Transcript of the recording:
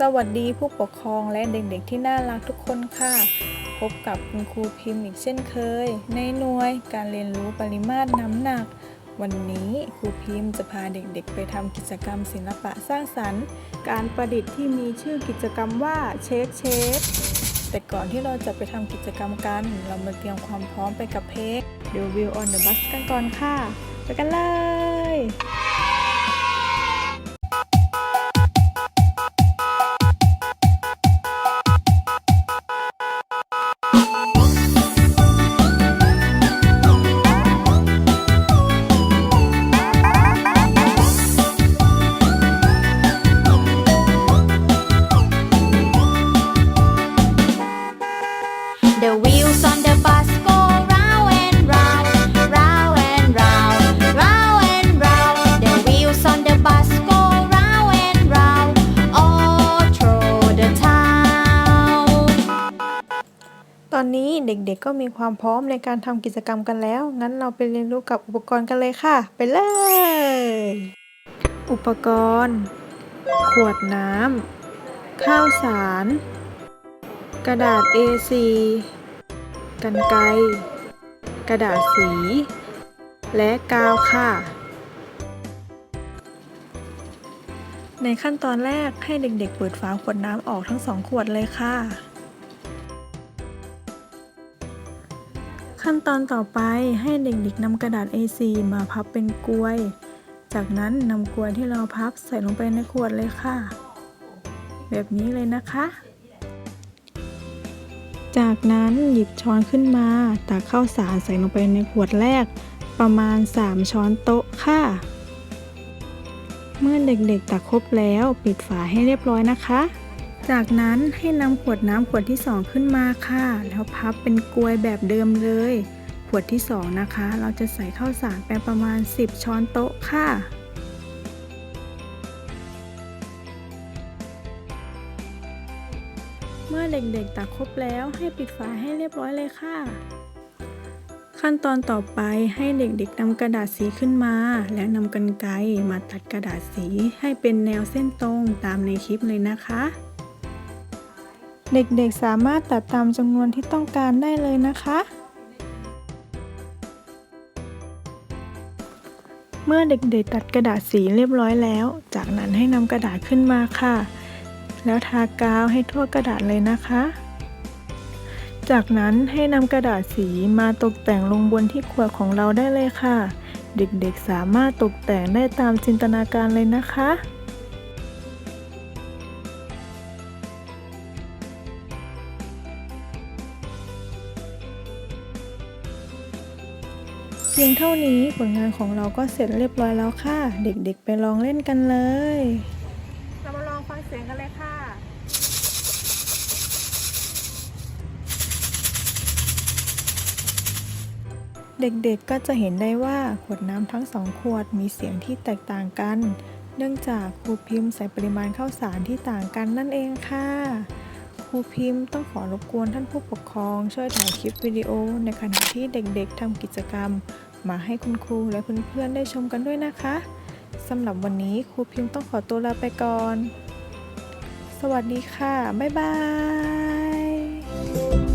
สวัสดีผู้ปกครองและเด็กๆที่น่ารักทุกคนค่ะ พบกับคุณครูพิมพ์อีกเช่นเคย ในหน่วยการเรียนรู้ปริมาตรน้ำหนัก วันนี้ครูพิมพ์จะพาเด็กๆ ไปทำกิจกรรมศิลปะสร้างสรรค์ การประดิษฐ์ที่มีชื่อกิจกรรมว่าเชคเชคแต่ก่อนที่เราจะไปทำกิจกรรมกัน เรามาเตรียมความพร้อมไปกับเพลง The Wheel on the Bus กันก่อนค่ะ ไปกันเลย นี้เด็กๆก็มีความพร้อมในการทำกิจกรรมกันแล้ว งั้นเราไปเรียนรู้กับอุปกรณ์กันเลยค่ะ ไปเลย อุปกรณ์ ขวดน้ำ ข้าวสาร กระดาษ A4 กันไกรกระดาษสี และกาวค่ะ ในขั้นตอนแรกให้เด็กๆเปิดฝาขวดน้ำออกทั้งสองขวดเลยค่ะ ขั้นตอนต่อไปให้เด็กๆนำกระดาษ A4 มาพับเป็นกลวย จากนั้นนำกลวยที่เราพับใส่ลงไปในขวดเลยค่ะ แบบนี้เลยนะคะ จากนั้นหยิบช้อนขึ้นมาตักข้าวสารใส่ลงไปในขวดแรก ประมาณ 3 ช้อนโต๊ะค่ะ เมื่อเด็กๆตักครบแล้วปิดฝาให้เรียบร้อยนะคะ จากนั้นให้นำขวดน้ำขวดที่ 2 ขึ้นมาค่ะ แล้วพับเป็นกลวยแบบเดิมเลย ขวดที่ 2 นะคะ เราจะใส่ข้าวสารไปประมาณ 10 ช้อนโต๊ะค่ะเมื่อเด็กๆตักครบแล้วให้ปิดฝาให้เรียบร้อยเลยค่ะ ขั้นตอนต่อไปให้เด็กๆนำกระดาษสีขึ้นมา แล้วนำกรรไกรมาตัดกระดาษสีให้เป็นแนวเส้นตรงตามในคลิปเลยนะคะ เด็กๆสามารถตัดตามจำนวนที่ต้องการได้เลยนะคะ เมื่อเด็กๆตัดกระดาษสีเรียบร้อยแล้ว จากนั้นให้นำกระดาษขึ้นมาค่ะ แล้วทากาวให้ทั่วกระดาษเลยนะคะ จากนั้นให้นำกระดาษสีมาตกแต่งลงบนที่ขวดของเราได้เลยค่ะ เด็กๆสามารถตกแต่งได้ตามจินตนาการเลยนะคะ เพียงเท่านี้ผลงานของเราก็เสร็จเรียบร้อยแล้วค่ะ เด็กๆไปลองเล่นกันเลย เรามาลองฟังเสียงกันเลยค่ะเด็กๆ ก็จะเห็นได้ว่าขวดน้ำทั้งสองขวดมีเสียงที่แตกต่างกัน เนื่องจากครูพิมพ์ใส่ปริมาณข้าวสารที่ต่างกันนั่นเองค่ะค รูพิมพ์ต้องขอรบกวนท่านผู้ปกครองช่วยถ่ายคลิปวิดีโอ ในขณะที่เด็กๆทำกิจกรรม มาให้คุณครูและเพื่อนๆได้ชมกันด้วยนะคะสำหรับวันนี้ครูพิมพ์ต้องขอตัวลาไปก่อน สวัสดีค่ะ บ๊ายบาย